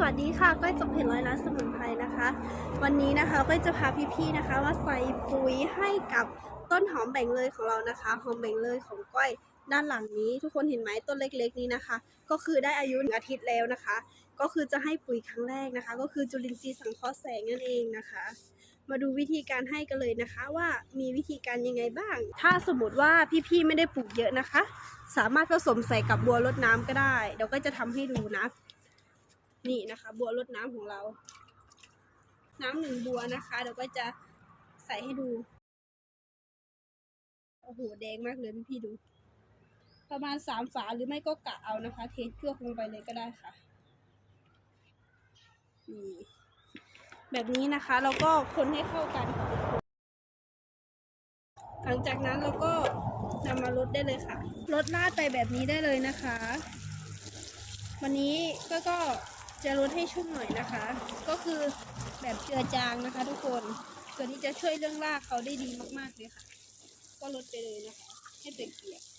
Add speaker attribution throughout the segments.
Speaker 1: สวัสดีค่ะก้อยจบเพจร้อยล้านสมุนไพรนะคะ วันนี้นะคะก้อยจะพาพี่ๆนะคะว่าใส่ปุ๋ยให้กับต้นหอมแบ่งเลยของเรานะคะหอมแบ่งเลยของก้อยด้านหลังนี้ ทุกคนเห็นไหมต้นเล็กๆนี้นะคะ ก็คือได้อายุหนึ่งอาทิตย์แล้วนะคะ ก็คือจะให้ปุ๋ยครั้งแรกนะคะ ก็คือจุลินทรีย์สังเคราะห์แสงนั่นเองนะคะ มาดูวิธีการให้กันเลยนะคะว่ามีวิธีการยังไงบ้าง ถ้าสมมติว่าพี่ๆไม่ได้ปลูกเยอะนะคะ สามารถผสมใส่กับบัวรดน้ำก็ได้เดี๋ยวก็จะทำให้ดูนะ นี่นะคะ บัวรดน้ำของเรา น้ำหนึ่งบัวนะคะเดี๋ยวก็จะใส่ให้ดู โอ้โห แดงมากเลยพี่ดู ประมาณสามฝาหรือไม่ก็กะเอานะคะ เทเครื่องลงไปเลยก็ได้ค่ะ นี่ แบบนี้นะคะ เราก็คนให้เข้ากัน หลังจากนั้นเราก็นำมาลดได้เลยค่ะลดราดไปแบบนี้ได้เลยนะคะ วันนี้ก็ก็ จะลดให้ชุ่มหน่อยนะคะ ก็คือแบบเจือจางนะคะ ทุกคนตัวนี้จะช่วยเรื่องรากเขาได้ดีมากๆเลยค่ะ ก็ลดไปเลยนะคะ ให้เปียกๆ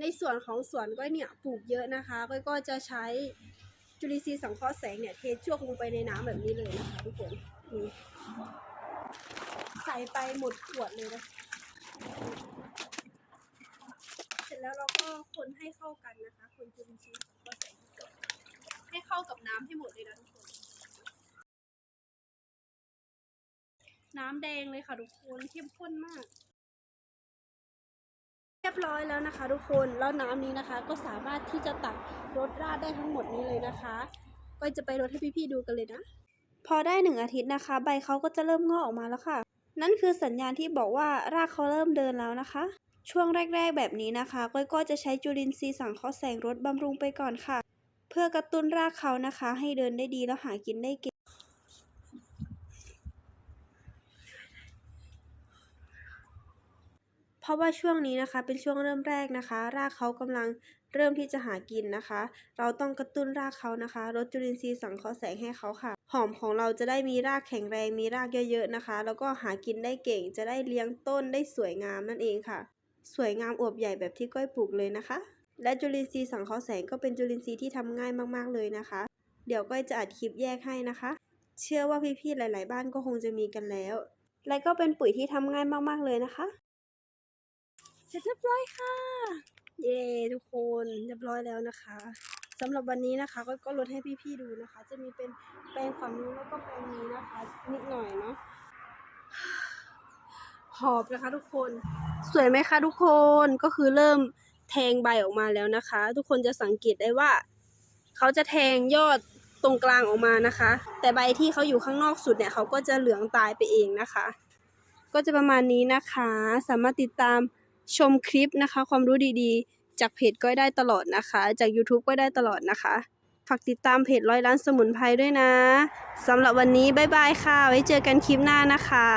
Speaker 1: ในส่วนของสวนก้อยเนี่ยปลูกเยอะนะคะก้อยก็จะใช้จุลินทรีย์สังเคราะห์แสงเนี่ยเทช่วงลงไปในน้ำแบบนี้เลยนะคะทุกคนนี่ใส่ไปหมดขวดเลยนะคะ เสร็จ แล้วเราก็คนให้เข้ากันนะคะ คนจุลินทรีย์สังเราะห์แสงให้เข้ากับน้ำให้หมดเลยนะทุกคน น้ำแดงเลยค่ะทุกคนเข้มข้นมาก เรียบร้อยแล้วนะคะ ทุกคนแล้วน้ำนี้นะคะ ก็สามารถที่จะตักรดราดได้ทั้งหมดนี้เลยนะคะ ก็จะไปรดให้พี่ๆดูกันเลยนะ พอได้หนึ่งอาทิตย์นะคะ ใบเขาก็จะเริ่มงอกออกมาแล้วค่ะ นั่นคือสัญญาณที่บอกว่ารากเขาเริ่มเดินแล้วนะคะ ช่วงแรก ๆ แบบนี้นะคะก้อยก็จะใช้จุลินทรีย์สังเคราะห์แสงรดบำรุงไปก่อนค่ะ เพื่อกระตุ้นรากเขานะคะ ให้เดินได้ดีแล้วหากินได้เก่งเพราะว่าช่วงนี้นะคะเป็นช่วงเริ่มแรกนะคะ รากเขากำลังเริ่มที่จะหากินนะคะ เราต้องกระตุ้นรากเขานะคะลดจุลินทรีย์สังเคราะห์แสงให้เขาค่ะ หอมของเราจะได้มีรากแข็งแรงมีรากเยอะๆนะคะ แล้วก็หากินได้เก่งจะได้เลี้ยงต้นได้สวยงามนั่นเองค่ะ สวยงามอวบใหญ่แบบที่ก้อยปลูกเลยนะคะ และจุลินทรีย์สังเคราะห์แสงก็เป็นจุลินทรีย์ที่ทำง่ายมากๆเลยนะคะ เดี๋ยวก้อยจะอัดคลิปแยกให้นะคะ เชื่อว่าพี่ๆหลาย ๆ บ้านก็คงจะมีกันแล้ว และก็เป็นปุ๋ยที่ทำง่ายมากๆเลยนะคะเสร็จเรียบร้อยค่ะ เย้ทุกคนเรียบร้อยแล้วนะคะสำหรับวันนี้นะคะก็ก็ลดให้พี่ๆดูนะคะ จะมีเป็นแปรงฝั่งนู้นแล้วก็แปรงนี้นะคะ นิดหน่อยเนาะ หอบนะคะทุกคน สวยไหมคะทุกคนก็คือเริ่มแทงใบออกมาแล้วนะคะ ทุกคนจะสังเกตได้ว่า เขาจะแทงยอดตรงกลางออกมานะคะ แต่ใบที่เขาอยู่ข้างนอกสุดเนี่ยเขาก็จะเหลืองตายไปเองนะคะ ก็จะประมาณนี้นะคะ สามารถติดตามชมคลิปนะคะ ความรู้ดีๆ จากเพจก้อยได้ตลอดนะคะ จาก YouTube ก็ได้ตลอดนะคะ ฝากติดตามเพจร้อยล้านสมุนไพรด้วยนะสำหรับวันนี้บ๊ายบายค่ะ ไว้เจอกันคลิปหน้านะคะ